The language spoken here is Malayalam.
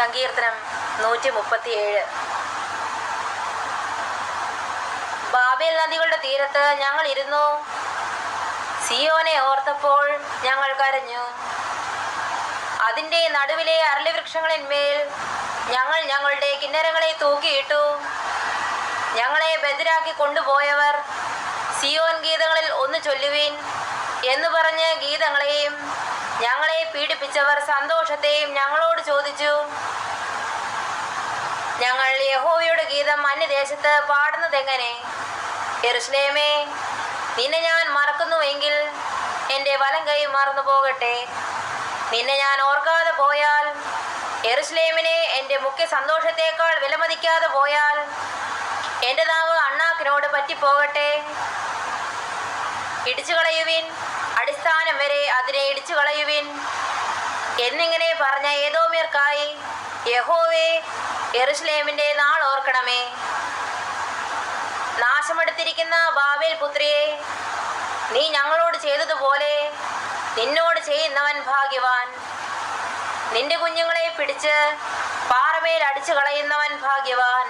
സങ്കീർത്തനം നൂറ്റി മുപ്പത്തിയേഴ് ബാബേൽ നദികളുടെ തീരത്ത് ഞങ്ങൾ ഇരുന്നു. സിയോനെ ഓർത്തപ്പോൾ ഞങ്ങൾ കരഞ്ഞു. അതിന്റെ നടുവിലെ അരളിവൃക്ഷങ്ങളിന്മേൽ ഞങ്ങൾ ഞങ്ങളുടെ കിന്നരങ്ങളെ തൂക്കിയിട്ടു. ഞങ്ങളെ ബദിരാക്കി കൊണ്ടുപോയവർ സിയോൻ ഗീതങ്ങളിൽ ഒന്ന് ചൊല്ലുവീൻ എന്ന് പറഞ്ഞ് ഗീതങ്ങളെയും ഞങ്ങളെ പീഡിപ്പിച്ചവർ സന്തോഷത്തെയും ഞങ്ങളോട് ചോദിച്ചു. ഞങ്ങൾ യഹോവയുടെ ഗീതം അന്യദേശത്ത് പാടുന്നതെങ്ങനെ? എറുസ്ലേമേ നിന്നെ ഞാൻ മറക്കുന്നുവെങ്കിൽ എന്റെ വലം കൈ മറന്നു പോകട്ടെ. നിന്നെ ഞാൻ ഓർക്കാതെ പോയാൽ എറുസ്ലേമിനെ എന്റെ മുഖ്യ സന്തോഷത്തേക്കാൾ വിലമതിക്കാതെ പോയാൽ എന്റെ നാവ് അണ്ണാക്കിനോട് പറ്റിപ്പോകട്ടെ. ഇടിച്ചു കളയുവിൻ അടിസ്ഥാനം വരെ അതിനെ ഇടിച്ചു കളയുവിൻ എന്നിങ്ങനെ പറഞ്ഞ ഏതോമിയർക്കായി യഹോവേ എറുസ്ലേമിന്റെ നാൾ ഓർക്കണമേ. നാശമെടുത്തിരിക്കുന്ന ബാബേൽ പുത്രിയെ നീ ഞങ്ങളോട് ചെയ്തതുപോലെ നിന്നോട് ചെയ്യുന്നവൻ ഭാഗ്യവാൻ. നിന്റെ കുഞ്ഞുങ്ങളെ പിടിച്ച് പാറമേൽ അടിച്ചു കളയുന്നവൻ ഭാഗ്യവാൻ.